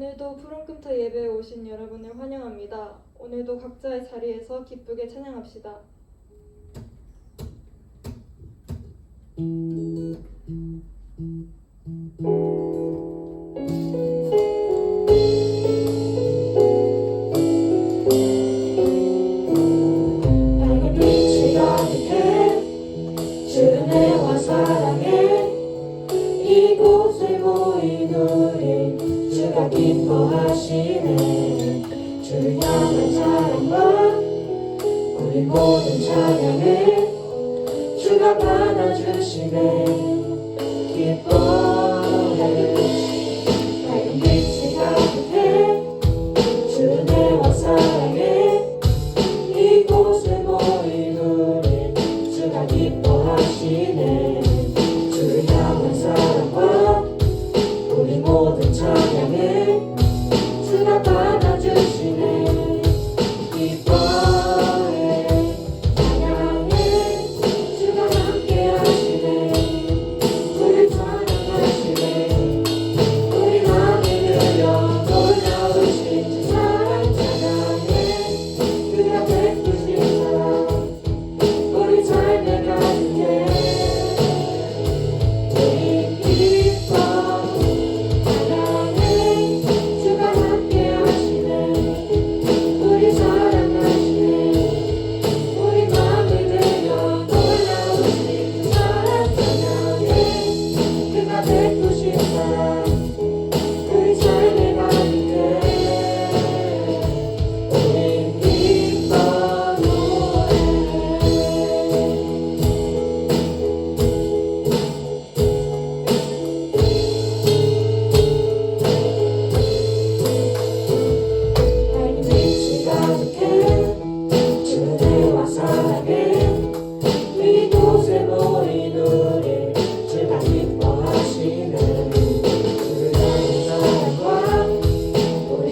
오늘도 푸른금터 예배에 오신 여러분을 환영합니다. 오늘도 각자의 자리에서 기쁘게 찬양합시다. 기뻐하시네. 주를 향한 사랑과 우리 모든 찬양에 주가 받아주시네. 기뻐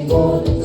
Lord.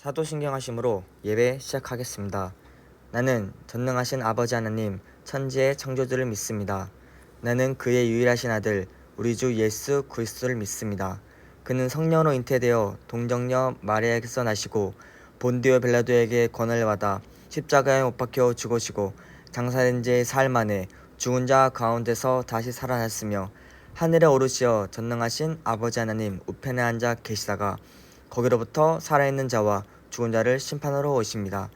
사도신경 하심으로 예배 시작하겠습니다. 나는 전능하신 아버지 하나님 천지의 창조주를 믿습니다. 나는 그의 유일하신 아들 우리 주 예수 그리스도를 믿습니다. 그는 성령으로 잉태되어 동정녀 마리아에게서 나시고 본디오 벨라도에게 권한을 받아 십자가에 못 박혀 죽으시고 장사된 지 사흘 만에 죽은 자 가운데서 다시 살아났으며 하늘에 오르시어 전능하신 아버지 하나님 우편에 앉아 계시다가 거기로부터 살아있는 자와 죽은 자를 심판하러 오십니다.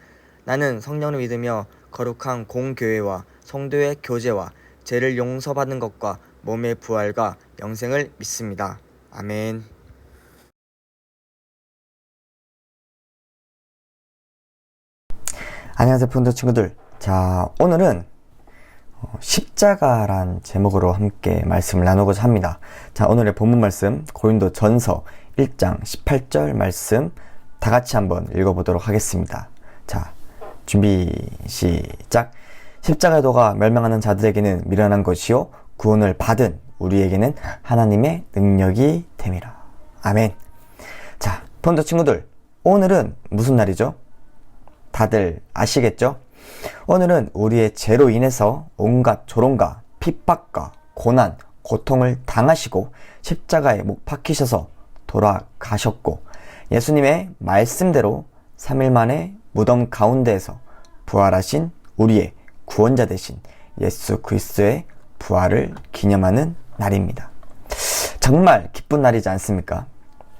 나는 성령을 믿으며 거룩한 공교회와 성도의 교제와 죄를 용서받는 것과 몸의 부활과 영생을 믿습니다. 아멘. 안녕하세요, 푼드 친구들. 자, 오늘은 어, 십자가란 제목으로 함께 말씀을 나누고자 합니다. 자, 오늘의 본문 말씀 고린도 전서 1장 18절 말씀 다 같이 한번 읽어보도록 하겠습니다. 자, 준비 시작. 십자가의 도가 멸망하는 자들에게는 미련한 것이요 구원을 받은 우리에게는 하나님의 능력이 됨이라. 아멘. 자, 폰더 친구들, 오늘은 무슨 날이죠? 다들 아시겠죠? 오늘은 우리의 죄로 인해서 온갖 조롱과 핍박과 고난, 고통을 당하시고 십자가에 못 박히셔서 돌아가셨고 예수님의 말씀대로 3일 만에 무덤 가운데에서 부활하신 우리의 구원자 되신 예수 그리스도의 부활을 기념하는 날입니다. 정말 기쁜 날이지 않습니까?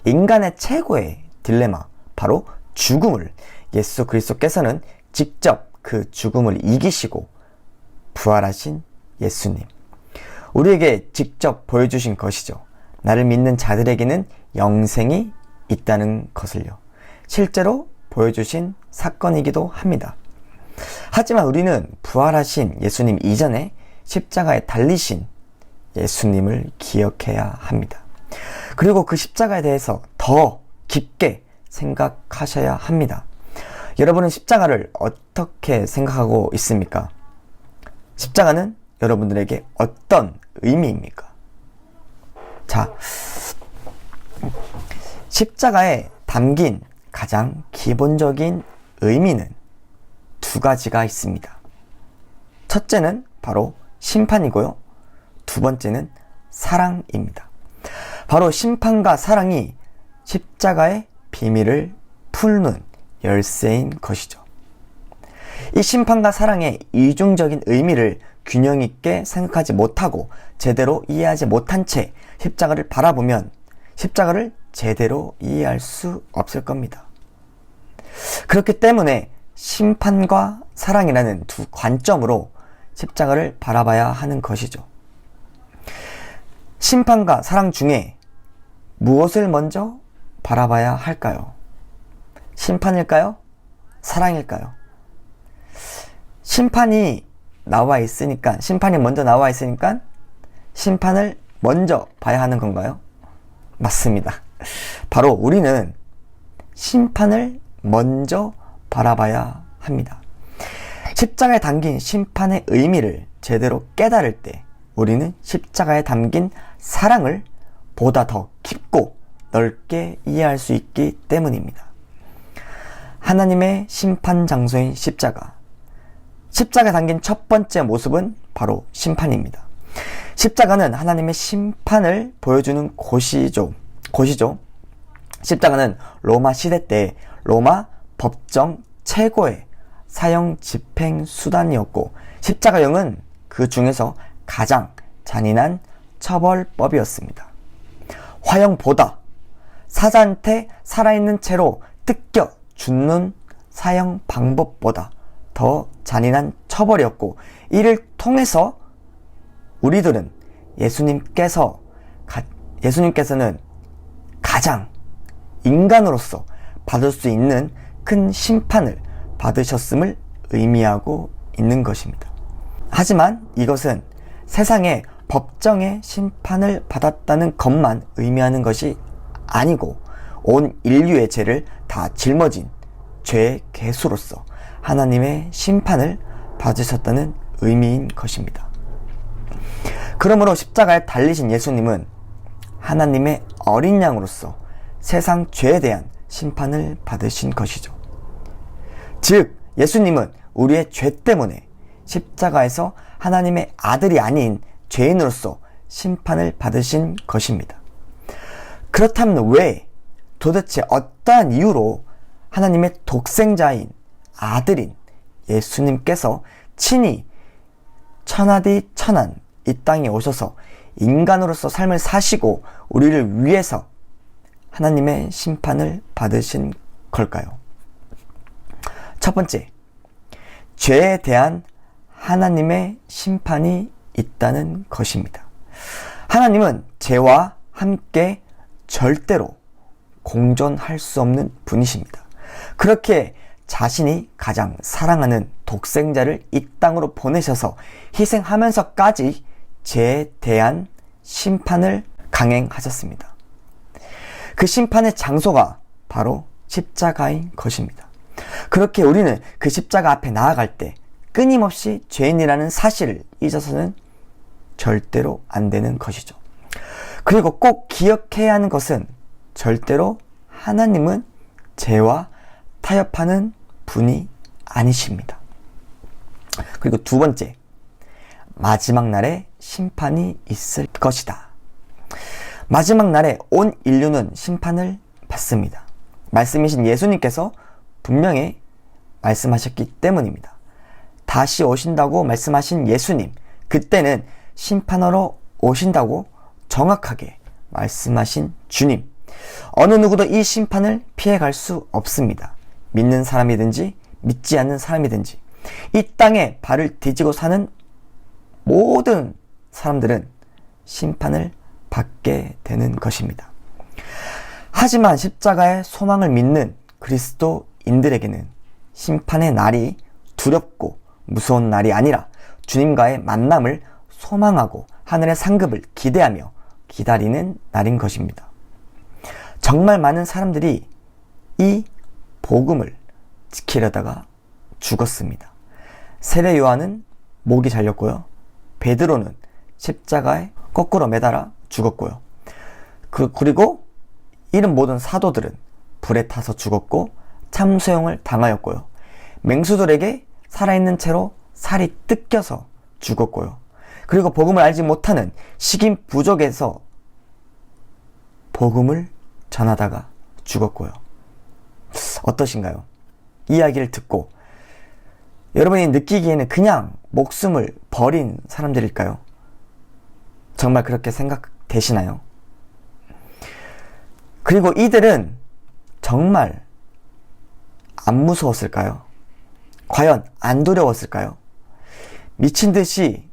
인간의 최고의 딜레마, 바로 죽음을 예수 그리스도께서는 직접 그 죽음을 이기시고 부활하신 예수님. 우리에게 직접 보여주신 것이죠. 나를 믿는 자들에게는 영생이 있다는 것을요. 실제로 보여주신 사건이기도 합니다. 하지만 우리는 부활하신 예수님 이전에 십자가에 달리신 예수님을 기억해야 합니다. 그리고 그 십자가에 대해서 더 깊게 생각하셔야 합니다. 여러분은 십자가를 어떻게 생각하고 있습니까? 십자가는 여러분들에게 어떤 의미입니까? 자, 십자가에 담긴 가장 기본적인 의미는 두 가지가 있습니다. 첫째는 바로 심판이고요. 두 번째는 사랑입니다. 바로 심판과 사랑이 십자가의 비밀을 풀는 열쇠인 것이죠. 이 심판과 사랑의 이중적인 의미를 균형 있게 생각하지 못하고 제대로 이해하지 못한 채 십자가를 바라보면 십자가를 제대로 이해할 수 없을 겁니다. 그렇기 때문에 심판과 사랑이라는 두 관점으로 십자가를 바라봐야 하는 것이죠. 심판과 사랑 중에 무엇을 먼저 바라봐야 할까요? 심판일까요? 사랑일까요? 심판이 나와 있으니까, 심판이 먼저 나와 있으니까 심판을 먼저 봐야 하는 건가요? 맞습니다. 바로 우리는 심판을 먼저 바라봐야 합니다. 십자가에 담긴 심판의 의미를 제대로 깨달을 때 우리는 십자가에 담긴 사랑을 보다 더 깊고 넓게 이해할 수 있기 때문입니다. 하나님의 심판 장소인 십자가. 십자가에 담긴 첫 번째 모습은 바로 심판입니다. 십자가는 하나님의 심판을 보여주는 곳이죠. 곳이죠. 십자가는 로마 시대 때 로마 법정 최고의 사형 집행 수단이었고 십자가형은 그 중에서 가장 잔인한 처벌법이었습니다. 화형보다 사자한테 살아있는 채로 뜯겨 죽는 사형 방법보다 더 잔인한 처벌이었고 이를 통해서 우리들은 예수님께서 예수님께서는 가장 인간으로서 받을 수 있는 큰 심판을 받으셨음을 의미하고 있는 것입니다. 하지만 이것은 세상의 법정의 심판을 받았다는 것만 의미하는 것이 아니고 온 인류의 죄를 다 짊어진 죄의 개수로서 하나님의 심판을 받으셨다는 의미인 것입니다. 그러므로 십자가에 달리신 예수님은 하나님의 어린 양으로서 세상 죄에 대한 심판을 받으신 것이죠. 즉, 예수님은 우리의 죄 때문에 십자가에서 하나님의 아들이 아닌 죄인으로서 심판을 받으신 것입니다. 그렇다면 왜 도대체 어떠한 이유로 하나님의 독생자인 아들인 예수님께서 친히 천하디 천한 이 땅에 오셔서 인간으로서 삶을 사시고 우리를 위해서 하나님의 심판을 받으신 걸까요? 첫 번째, 죄에 대한 하나님의 심판이 있다는 것입니다. 하나님은 죄와 함께 절대로 공존할 수 없는 분이십니다. 그렇게 자신이 가장 사랑하는 독생자를 이 땅으로 보내셔서 희생하면서까지 죄에 대한 심판을 강행하셨습니다. 그 심판의 장소가 바로 십자가인 것입니다. 그렇게 우리는 그 십자가 앞에 나아갈 때 끊임없이 죄인이라는 사실을 잊어서는 절대로 안 되는 것이죠. 그리고 꼭 기억해야 하는 것은 절대로 하나님은 죄와 타협하는 분이 아니십니다. 그리고 두 번째, 마지막 날에 심판이 있을 것이다. 마지막 날에 온 인류는 심판을 받습니다. 말씀이신 예수님께서 분명히 말씀하셨기 때문입니다. 다시 오신다고 말씀하신 예수님, 그때는 심판하러 오신다고 정확하게 말씀하신 주님. 어느 누구도 이 심판을 피해갈 수 없습니다. 믿는 사람이든지 믿지 않는 사람이든지 이 땅에 발을 뒤지고 사는 모든 사람들은 심판을 받게 되는 것입니다. 하지만 십자가의 소망을 믿는 그리스도인들에게는 심판의 날이 두렵고 무서운 날이 아니라 주님과의 만남을 소망하고 하늘의 상급을 기대하며 기다리는 날인 것입니다. 정말 많은 사람들이 이 복음을 지키려다가 죽었습니다. 세례 요한은 목이 잘렸고요. 베드로는 십자가에 거꾸로 매달아 죽었고요. 그, 그리고 이른 모든 사도들은 불에 타서 죽었고 참수형을 당하였고요. 맹수들에게 살아있는 채로 살이 뜯겨서 죽었고요. 그리고 복음을 알지 못하는 식인 부족에서 복음을 전하다가 죽었고요. 어떠신가요? 이야기를 듣고 여러분이 느끼기에는 그냥 목숨을 버린 사람들일까요? 정말 그렇게 생각되시나요? 그리고 이들은 정말 안 무서웠을까요? 과연 안 두려웠을까요? 미친 듯이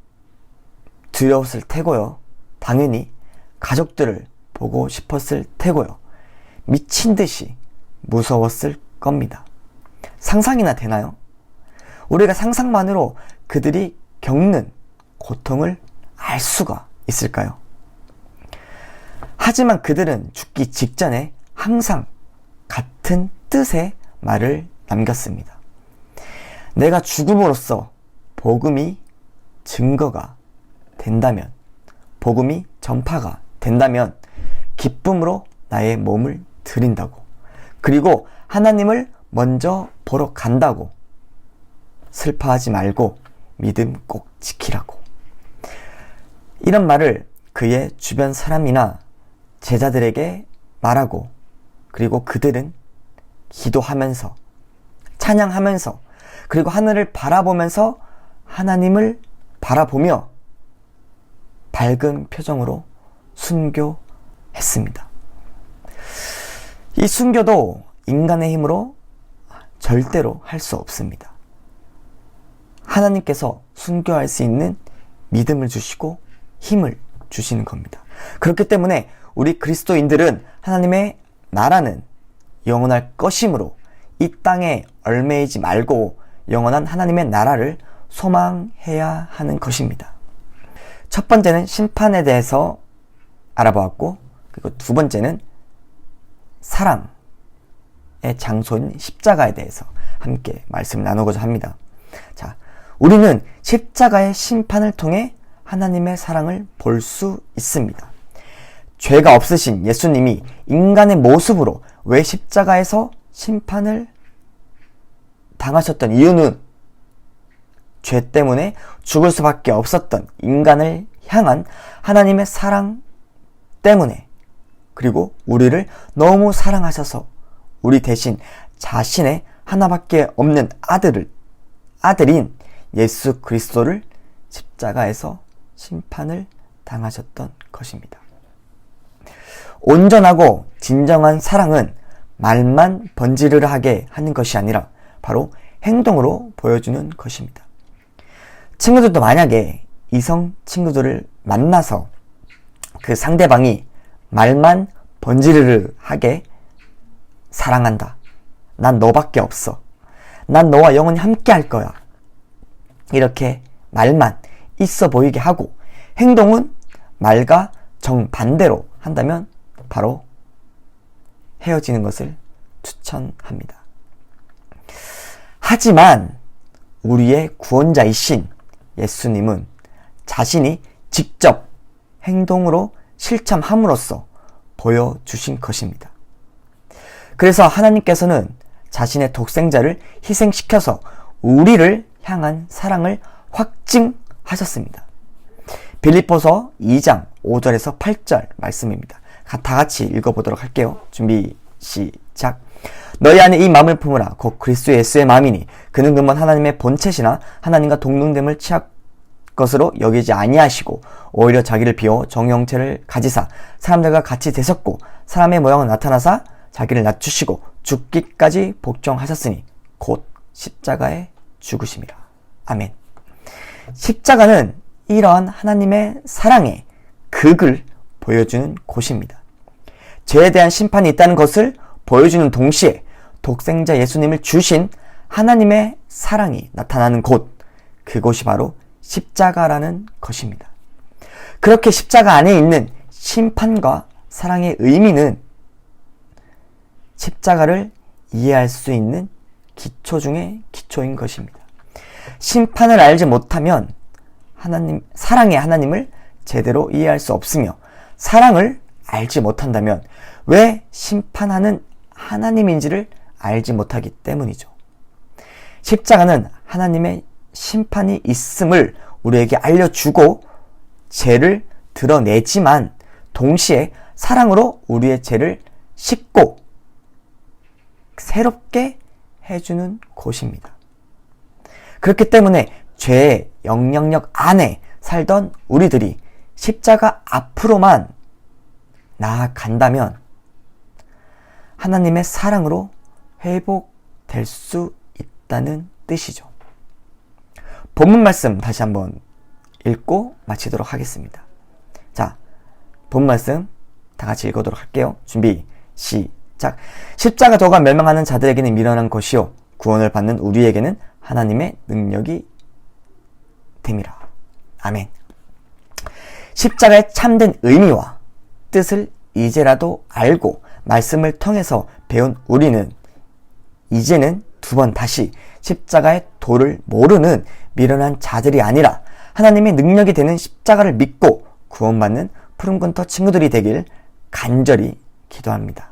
두려웠을 테고요. 당연히 가족들을 보고 싶었을 테고요. 미친 듯이 무서웠을 겁니다. 상상이나 되나요? 우리가 상상만으로 그들이 겪는 고통을 알 수가 있을까요? 하지만 그들은 죽기 직전에 항상 같은 뜻의 말을 남겼습니다. 내가 죽음으로써 복음이 증거가 된다면, 복음이 전파가 된다면, 기쁨으로 나의 몸을 드린다고. 그리고 하나님을 먼저 보러 간다고. 슬퍼하지 말고 믿음 꼭 지키라고. 이런 말을 그의 주변 사람이나 제자들에게 말하고 그리고 그들은 기도하면서 찬양하면서 그리고 하늘을 바라보면서 하나님을 바라보며 밝은 표정으로 순교했습니다. 이 순교도 인간의 힘으로 절대로 할 수 없습니다. 하나님께서 순교할 수 있는 믿음을 주시고 힘을 주시는 겁니다. 그렇기 때문에 우리 그리스도인들은 하나님의 나라는 영원할 것이므로 이 땅에 얼매이지 말고 영원한 하나님의 나라를 소망해야 하는 것입니다. 첫 번째는 심판에 대해서 알아보았고, 그리고 두 번째는 사랑의 장소인 십자가에 대해서 함께 말씀을 나누고자 합니다. 자, 우리는 십자가의 심판을 통해 하나님의 사랑을 볼 수 있습니다. 죄가 없으신 예수님이 인간의 모습으로 왜 십자가에서 심판을 당하셨던 이유는 죄 때문에 죽을 수밖에 없었던 인간을 향한 하나님의 사랑 때문에 그리고 우리를 너무 사랑하셔서 우리 대신 자신의 하나밖에 없는 아들을 아들인 예수 그리스도를 십자가에서 심판을 당하셨던 것입니다. 온전하고 진정한 사랑은 말만 번지르르하게 하는 것이 아니라 바로 행동으로 보여주는 것입니다. 친구들도 만약에 이성 친구들을 만나서 그 상대방이 말만 번지르르 하게 사랑한다. 난 너밖에 없어. 난 너와 영원히 함께 할 거야. 이렇게 말만 있어 보이게 하고 행동은 말과 정반대로 한다면 바로 헤어지는 것을 추천합니다. 하지만 우리의 구원자이신 예수님은 자신이 직접 행동으로 실천함으로써 보여주신 것입니다. 그래서 하나님께서는 자신의 독생자를 희생시켜서 우리를 향한 사랑을 확증하셨습니다. 빌립보서 2장 5절에서 8절 말씀입니다. 다 같이 읽어보도록 할게요. 준비 시작. 너희 안에 이 마음을 품으라. 곧 그리스도 예수의 마음이니 그는 근본 하나님의 본체시나 하나님과 동등됨을 취할 것으로 여기지 아니하시고 오히려 자기를 비워 정형체를 가지사 사람들과 같이 되셨고 사람의 모양은 나타나사 자기를 낮추시고 죽기까지 복종하셨으니 곧 십자가에 죽으심이라. 아멘. 십자가는 이러한 하나님의 사랑의 극을 보여주는 곳입니다. 죄에 대한 심판이 있다는 것을 보여주는 동시에 독생자 예수님을 주신 하나님의 사랑이 나타나는 곳, 그곳이 바로 십자가라는 것입니다. 그렇게 십자가 안에 있는 심판과 사랑의 의미는 십자가를 이해할 수 있는 기초 중의 기초인 것입니다. 심판을 알지 못하면 하나님, 사랑의 하나님을 제대로 이해할 수 없으며 사랑을 알지 못한다면 왜 심판하는 하나님인지를 알지 못하기 때문이죠. 십자가는 하나님의 심판이 있음을 우리에게 알려주고 죄를 드러내지만 동시에 사랑으로 우리의 죄를 씻고 새롭게 해주는 곳입니다. 그렇기 때문에 죄의 영향력 안에 살던 우리들이 십자가 앞으로만 나아간다면 하나님의 사랑으로 회복될 수 있다는 뜻이죠. 본문 말씀 다시 한번 읽고 마치도록 하겠습니다. 자, 본 말씀 다 같이 읽어도록 할게요. 준비, 시작. 십자가 도가 멸망하는 자들에게는 미련한 것이요. 구원을 받는 우리에게는 하나님의 능력이 됨이라. 아멘. 십자가의 참된 의미와 뜻을 이제라도 알고 말씀을 통해서 배운 우리는 이제는 두 번 다시 십자가의 도를 모르는 미련한 자들이 아니라 하나님의 능력이 되는 십자가를 믿고 구원받는 푸른군터 친구들이 되길 간절히 기도합니다.